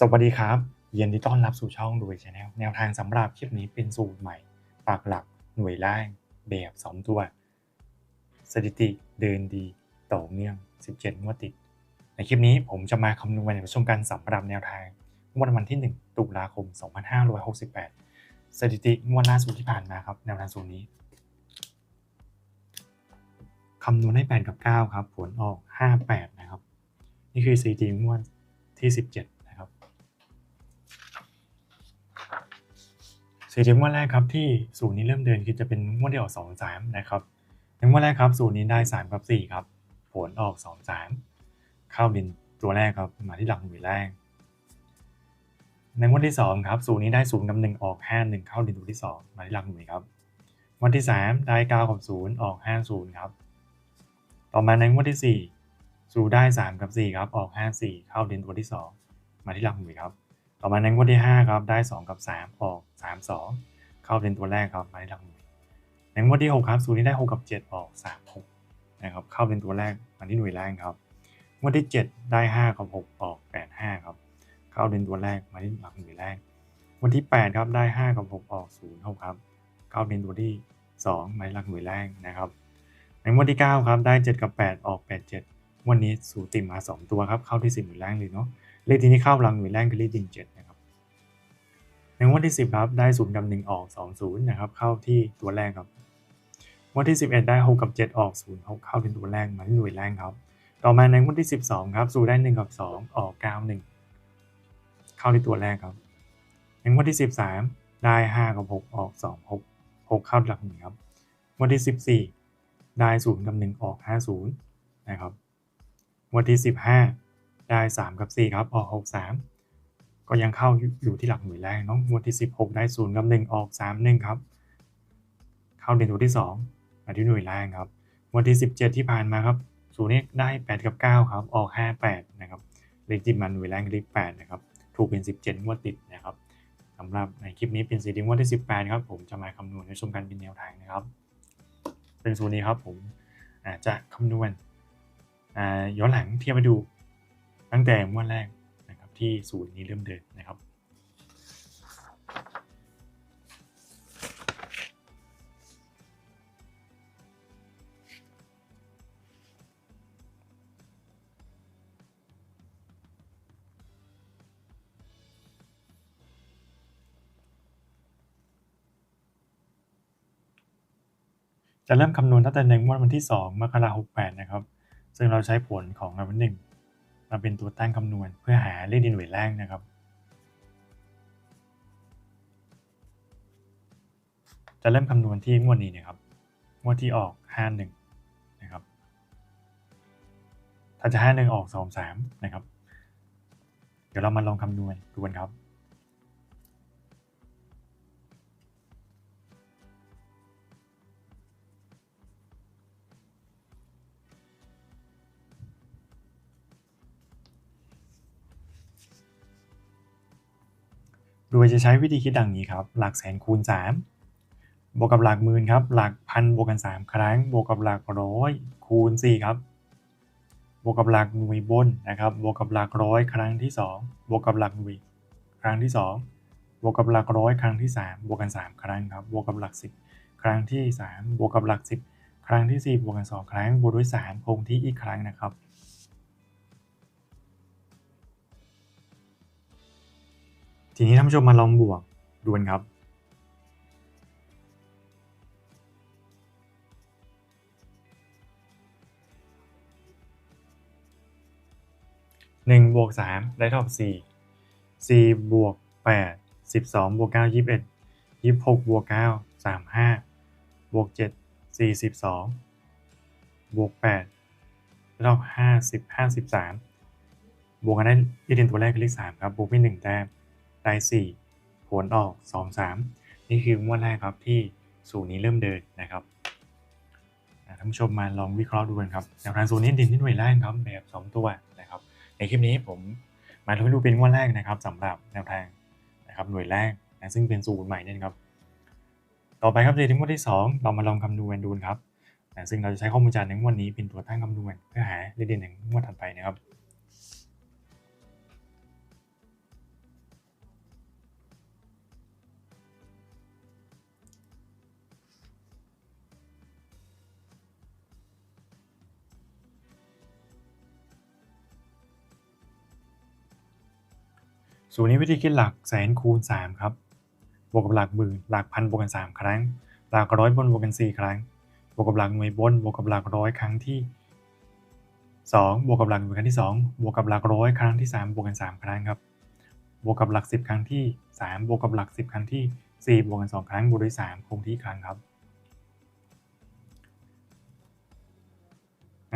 สวัสดีครับ เยินดีต้อนรับสู่ช่องดูชาแนลแนวทางสำหรับคลิปนี้เป็นสูตรใหม่ ปากหลักหน่วยล่าง แบบสองตัว สถิติเดินดีต่อเนื่อง 17 งวดติด ในคลิปนี้ผมจะมาคำนวณในประชุมกันสำหรับแนวทางงวดวันที่ 1 ตุลาคม 2568 สถิติงวดล่าสุดที่ผ่านมาครับ แนวทางสูตรนี้คำนวณให้8กับ 9 ครับ ผลออก 58 นะครับ นี่คือสถิติงวดที่ 17 นะครับสถิติงวดแรกครับที่สูตรนี้เริ่มเดินคือจะเป็นงวดที่ออกสองสามนะครับในงวดแรกครับสูตรนี้ได้สามกับสี่ครับผลออกสองสามเข้าดินตัวแรกครับมาที่หลักหน่วยแรก ในงวดที่สองครับสูตรนี้ได้ศูนย์กับหนึ่งออกห้าหนึ่งเข้าดินตัวที่สองมาที่หลักหน่วยครับงวดที่สามได้เก้ากับศูนย์ออกห้าศูนย์ครับต่อมาในงวดที่สี่สูตรได้สามกับสี่ครับออกห้าสี่เข้าดินตัวที่สองมาที่หลักหน่วยครับ ต่อมาในงวดที่ 5 ครับ ได้ 2 กับ 3 ออก 3 2 เข้าเป็นตัวแรกครับมาที่หลักหน่วยในงวดที่ 6 ครับสูตรนี้ได้ 6 กับ 7 ออก 3 6 นะครับ เข้าเป็นตัวแรกมาที่หน่วยแรกครับ งวดที่ 7 ได้ 5 กับ 6 ออก 8 5 ครับ เข้าเป็นตัวแรกมาที่หลักหน่วยแรกงวดที่ 8 ครับได้ 5 กับ 6 ออก0 6ครับ เข้าเป็นตัวที่2มาที่หลักหน่วยแรกนะครับ ในงวดที่ 9 ครับได้ 7 กับ 8 ออก 8 7 วันนี้สูตรติมา 2 ตัวครับ เข้าที่ 10 หน่วยแรกเลยเนาะ เลขที่นี้เข้าหลังหน่วยแรกคือเลขดินเจ็ดนะครับในงวดที่ 10ครับได้ศูนย์กับหนึ่งออกสองศูนย์นะครับเข้าที่ตัวแรกครับงวดที่ 11 ได้6กับ 7 ออก0 6เข้าเป็นตัวแรกมาที่หน่วยแรกครับ ต่อมาในงวดที่ 12ครับสูได้1กับ 2 ออก 9 1 เข้าที่ตัวแรกครับในงวดที่ 13 ได้ 5 กับ 6 ออก 2 6 6 เข้าหลักหนึ่งครับงวดที่ 14 ได้0กับ 1 ออก 50 นะครับงวดที่ 15 ได้ 3 กับ 4 ครับออก6 3 ก็ยังเข้าอยู่ที่หลักหน่วยแรกเนาะงวดที่ 16 ได้0กับ1ออก3 1ครับเข้าเด่นตัวที่2มาที่หน่วยแรกครับงวดที่ 17 ที่ผ่านมาครับศูนย์นี้ได้ 8 กับ 9 ครับออก 5 8 นะครับเลขที่มันหน่วยแรกเลข8นะครับถูกเป็น 17งวดติดนะครับสำหรับในคลิปนี้เป็นสีดิงวดที่ 18ครับผมจะมาคำนวณในชมกันเป็นแนวทางนะครับ เป็นสูตรนี้ครับผมจะคำนวณย้อนหลังเทียบไปดู ตั้งแต่งวดแรกนะครับที่ศูนย์นี้เริ่มเดินนะครับจะเริ่มคำนวณตั้งแต่ในงวดวันที่ 2 มกราคม68 นะครับ ซึ่งเราใช้ผลของรางวัลหนึ่ง มาเป็นตัวตั้งคำนวณเพื่อหาเลขดินหน่วยแรกนะครับ จะเริ่มคำนวณที่งวดนี้นะครับงวดที่ออก 51 นะครับ ถ้าจะ 51 ออก 23 นะครับ เดี๋ยวเรามาลองคำนวณดูกันครับ โดยจะใช้วิธีคิดดังนี้ครับ หลักแสนคูณ 3 บวกกับหลักหมื่นครับ หลักพันบวกกัน 3 ครั้ง บวกกับหลักร้อยคูณ 4 ครับ บวกกับหลักหน่วยบนนะครับ บวกกับหลักร้อยครั้งที่ 2 บวกกับหลักหน่วยครั้งที่ 2 บวกกับหลักร้อยครั้งที่ 3 บวกกัน 3 ครั้งครับ บวกกับหลัก 10 ครั้งที่ 3 บวกกับหลัก 10 ครั้งที่ 4 บวกกัน 2 ครั้ง บวกด้วย 3 คงที่อีกครั้งนะครับ ทีนี้ท่านผู้ชมมาลองบวกดูกันครับ หนึ่งบวกสามได้เท่ากับสี่สี่บวกแปดสิบสองบวกเก้ายี่สิบเอ็ดยี่สิบหกบวกเก้าสามห้าบวกเจ็ดสี่สิบสองบวกแปดได้เท่าห้าสิบห้าสิบสามบวกกันได้ที่เด่นตัวแรกคือเลขสามครับบวกไปหนึ่งแต้ม ได้4ผลออก 2 3 นี่คืองวดแรกครับที่สูตรนี้เริ่มเดินนะครับท่านผู้ชมมาลองวิเคราะห์ดูกันครับแนวทางสูตรนี้ดินที่หน่วยแรกครับแบบ 2 ตัวนะครับ ในคลิปนี้ผมมาทำให้ดูเป็นงวดแรกนะครับสำหรับแนวทางนะครับหน่วยแรกนะซึ่งเป็นสูตรใหม่นี่ครับ ต่อไปครับในที่งวดที่ 2 เรามาลองคำนวณดูครับนะซึ่งเราจะใช้ข้อมูลจากในงวดนี้เป็นตัวตั้งคำนวณเพื่อหาเลขเด่นในงวดถัดไปนะครับ สูตรนี้วิธีคิดหลักแสนคูณ 3 ครับ บวกกับหลักหมื่นหลักพันบวกกัน 3 ครั้ง หลักร้อยบนบวกกัน 4 ครั้ง บวกกับหลักหน่วยบน บวกกับหลักร้อยครั้งที่ 2 บวกกับหลักหน่วยครั้งที่ 2 บวกกับหลักร้อยครั้งที่ 3 บวกกัน 3 ครั้งครับ บวกกับหลัก 10 ครั้งที่ 3 บวกกับหลัก 10 ครั้งที่ 4 บวกกัน 2 ครั้งบวกด้วย3คงที่ครั้งครับ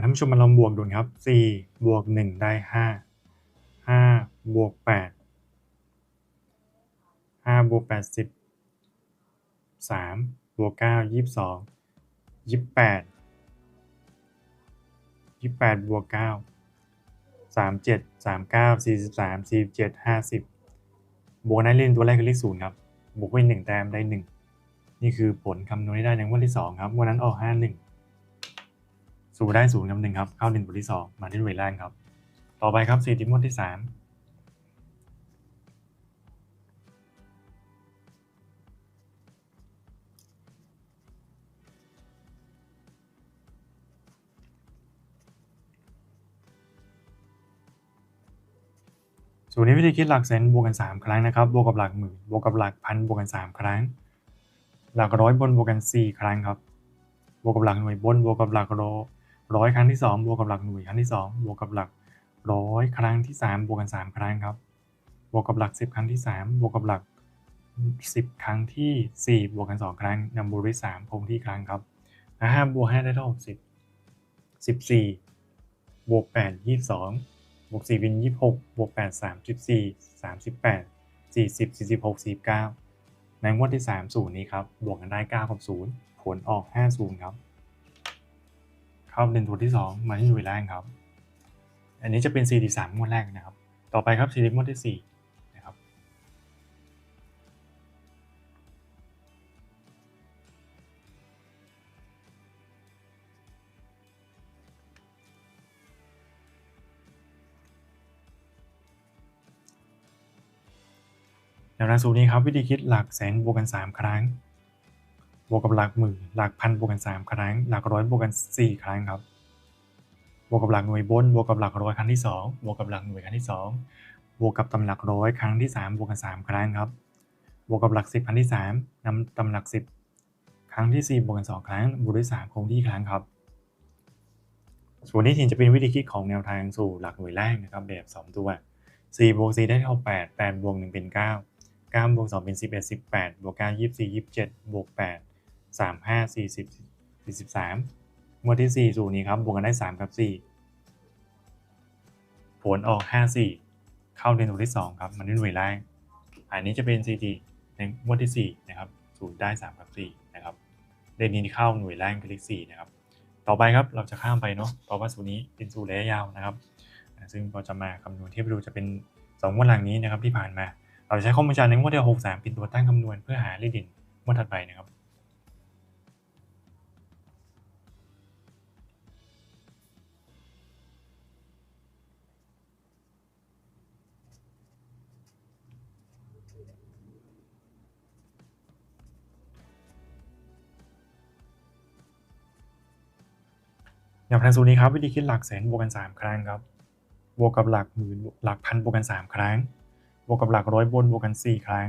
ท่านผู้ชมมาลองบวกดูครับ4บวก1ได้ 5 5บวก8 บวก80 3บวก9 22 28 28บวก9 37 39 43 47 50บวกได้เล่นตัวแรกคือเลขศูนย์ครับ บวกไป1แต้มได้1นี่คือผลคำนวณที่ได้ในงวดที่2ครับงวดนั้นออก51สูได้0กับ1ครับ เข้าเล่นบทที่2มาที่หน่วยแรกครับ ต่อไปครับ4ที่งวดที่สูต รนี้วิธีคิดหลักแสนบวกกัน 3 ครั้งนะครับ บวกกับหลักหมื่น บวกกับหลักพัน บวกกัน 3 ครั้ง หลักร้อยบนบวกกัน 4 ครั้งครับ บวกกับหลักหน่วยบน บวกกับหลักร้อยครั้งที่ 2 บวกกับหลักหน่วยครั้งที่ 2 บวกกับหลักร้อยครั้งที่ 3 บวกกัน 3 ครั้งครับ บวกกับหลัก 10 ครั้งที่ 3 บวกกับหลัก 10 ครั้งที่ 4 บวกกัน 2 ครั้งนำบวกด้วย3คงที่ครั้งครับห้าบวก5ได้เท่ากับ10 14บวก8 22บ บวก4เป็น26บวก8 34 38 40 46 49 ในงวดที่ 30 นี้ครับ บวกกันได้ 9 กับ 0 ผลออก 50 ครับ เข้าเป็นตัวที่ 2 มาที่หน่วยแรกครับ อันนี้จะเป็น 43 งวดแรกนะครับ ต่อไปครับ4ที่งวดที่ 4 แนวทางสูตรนี้ครับวิธีคิดหลักแสนบวกกัน 3 ครั้ง บวกกับหลักหมื่นหลักพันบวกกัน 3 ครั้ง หลักร้อยบวกกัน 4 ครั้งครับ บวกกับหลักหน่วยบน บวกกับหลักร้อยครั้งที่ 2 บวกกับหลักหน่วยครั้งที่ 2 บวกกับตำหลักร้อยครั้งที่ 3 บวกกัน 3 ครั้งครับ บวกกับหลัก 10 ครั้งที่ 3นำตำหลัก 10 ครั้งที่ 4 บวกกัน 2 ครั้ง บวกด้วย 3 คงที่ครั้งครับ ส่วนนี้ทีจะเป็นวิธีคิดของแนวทางสู่หลักหน่วยแรกนะครับแบบ 2 ตัว4บวก4ได้เท่า8 8บวก1เป็น 9 9บวก2เป็น 11 18 บวก9 24 27 บวก 8 35 40 43งวดที่ 4 สูตรนี้ครับ บวกกันได้ 3 กับ 4 ผลออก 54 เข้าในหน่วยที่ 2 ครับ มันเป็นหน่วยแรก อันนี้จะเป็น CT ในงวดที่ 4 นะครับ สูตรได้ 3 กับ 4 นะครับเลขนี้เข้าหน่วยแรกคือเลข4นะครับ ต่อไปครับ เราจะข้ามไปเนาะ เพราะว่าสูตรนี้เป็นสูตรระยะยาวนะครับ ซึ่งเราจะมาคำนวณเทียบดูจะเป็น2งวดหลังนี้นะครับที่ผ่านมา เราใช้ข้อมูลจากในงวดที่63เป็นตัวตั้งคำนวณเพื่อหาเลขเด่นงวดถัดไปนะครับแนวทางสูตรนี้ครับวิธีคิดหลักแสนบวกกัน 3 ครั้งครับบวกกับหลักหมื่นหลักพันบวกกัน 3 ครั้ง วกกับหลักร้อยบนบวกกัน 4 ครั้ง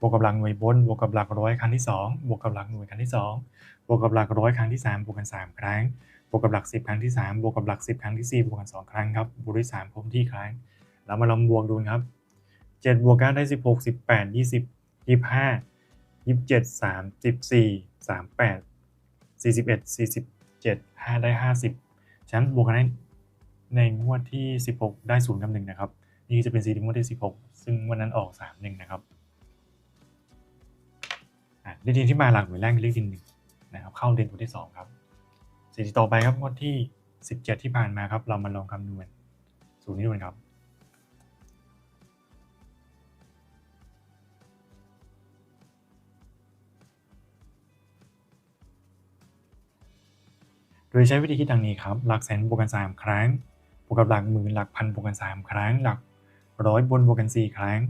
บวกกับหลักหน่วยบนบวกกับหลักร้อยครั้งที่ 2 บวกกับหลักหน่วยครั้งที่ 2 บวกกับหลักร้อยครั้งที่ 3 บวกกัน 3 ครั้ง บวกกับหลัก 10 ครั้งที่ 3 บวกกับหลัก 10 ครั้งที่ 4 บวกกัน 2 ครั้งครับบวกด้วย3คงที่ครั้งเรามาลองบวกดูครับ 7 บวก9ได้ 16 18 20 25 27 34 38 41 47 5ได้ 50ฉะนั้นบวกกันได้ในงวดที่ 16 ได้0กับ1นะครับ นี่จะเป็น4ที่งวดที่16 ซึ่งวันนั้นออก3 1นะครับเลขทีที่มาหลักหน่วยแรกคือเลขทีหนึ่งนะครับเข้าเด่นตัวที่ 2 ครับสีที่ต่อไปครับงวดที่ 17 ที่ผ่านมาครับ เรามาลองคำนวณสูตรนี้ดูครับโดยใช้วิธีคิดดังนี้ครับ หลักแสนบวกกัน 3 ครั้ง บวกกับหลักหมื่นหลักพันบวกกัน 3 ครั้ง หลัก ร้อยบนบวกกัน 4 ครั้ง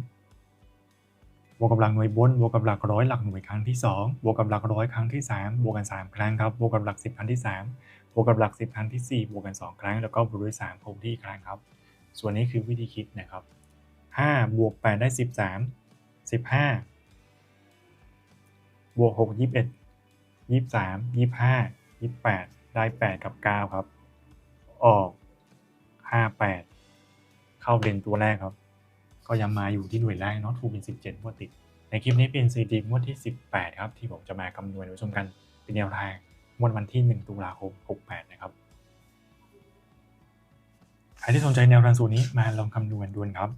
บวกกับหลักหน่วยบน บวกกับหลักร้อยหลักหน่วยครั้งที่ 2 บวกกับหลักร้อยครั้งที่ 3 บวกกัน 3 ครั้งครับ บวกกับหลัก 10 ครั้งที่ 3 บวกกับหลัก 10 ครั้งที่ 4 บวกกัน 2 ครั้ง แล้วก็บวกด้วย3คงที่ครั้งครับ ส่วนนี้คือวิธีคิดนะครับห้าบวกแปดได้สิบสามสิบห้าบวกหกยี่สิบเอ็ดยี่สามยี่ห้ายี่แปดได้แปดกับเก้าครับ ออกห้าแปดเข้าเด่นตัวแรกครับ ก็ยังมาอยู่ที่หน่วยแรกเนาะทูเป็นสิบเจ็ดงวดติด ในคลิปนี้เป็นสถิติงวดที่สิบแปดครับ ที่ผมจะมาคำนวณไว้ชมกันเป็นแนวทางงวดวันที่หนึ่งตุลาคมหกแปดนะครับใครที่สนใจแนวทางสูตรนี้มาลองคำนวณดูครับ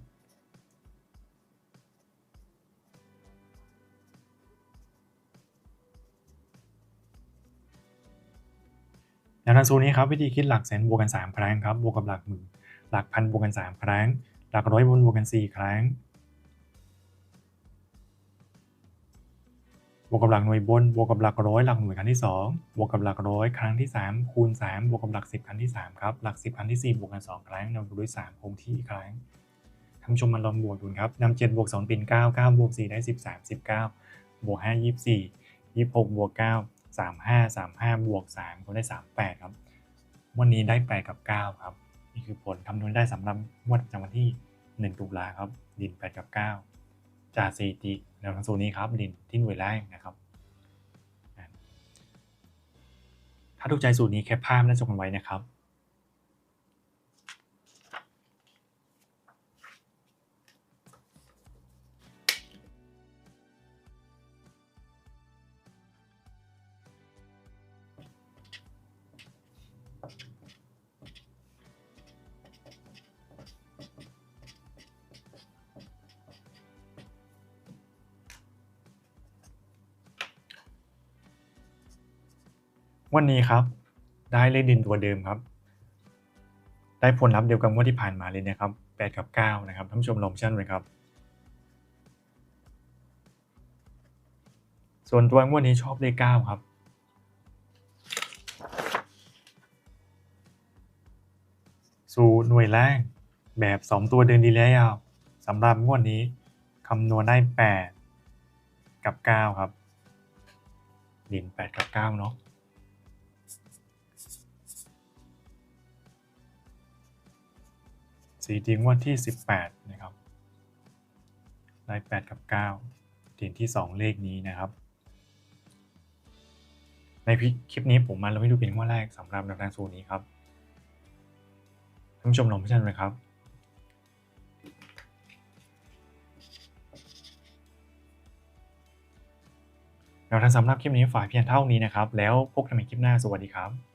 แนวทางสูตรนี้ครับวิธีคิดหลักแสนบวกกัน 3 ครั้งครับบวกกับหลักหมื่นหลักพันบวกกัน 3 ครั้ง หลักร้อยบนบวกกัน 4 ครั้ง บวกกับหลักหน่วยบน บวกกับหลักร้อยหลักหน่วยครั้งที่ 2 บวกกับหลักร้อยครั้งที่ 3 คูณ 3 บวกกับหลัก 10 ครั้งที่ 3 ครับ หลัก 10 ครั้งที่ 4 บวกกัน 2 ครั้งนำบวกด้วย 3 คงที่อีกครั้งท่านผู้ชมมาลองบวกดูครับนำ7บวก2เป็น 9 9บวก4ได้ 13 19 บวก 5 24 26บวก9 35 35บวก3ก็ได้ 38 ครับ วันนี้ได้8กับ 9 ครับ นี่คือผลคำนวณได้สำหรับงวดประจำวันที่ 1 ตุลาครับ ดิน8กับ 9 จากสถิติแนวทางสูนนี้ครับ ดินที่หน่วยแรกนะครับ ถ้าถูกใจสูตรนี้แคปภาพและส่งกันไว้นะครับ วันนี้ครับ ได้เลขดินตัวเดิมครับ ได้ผลลัพธ์เดียวกับงวดที่ผ่านมาเลยนะครับ8กับ9นะครับท่านผู้ชมลองชั่นเลยครับ ส่วนตัวงวดนี้ชอบเลข9ครับสู่หน่วยแรกแบบ 2 ตัวเดินดีแล้วสำหรับงวดนี้คำนวณได้ 8 กับ 9 ครับ ดิน 8 กับ 9 เนาะ สีทีงวดที่ 18 นะครับได้8กับ9ทีมที่ 2 เลขนี้นะครับ ในคลิปนี้ผมมาเราให้ดูเป็นงวดแรกสำหรับแนวทางโซนนี้ครับท่านผู้ชมลองพิจารณาครับแนวทางสำหรับคลิปนี้ฝ่ายเพียงเท่านี้นะครับ แล้วพบกันใหม่คลิปหน้าสวัสดีครับ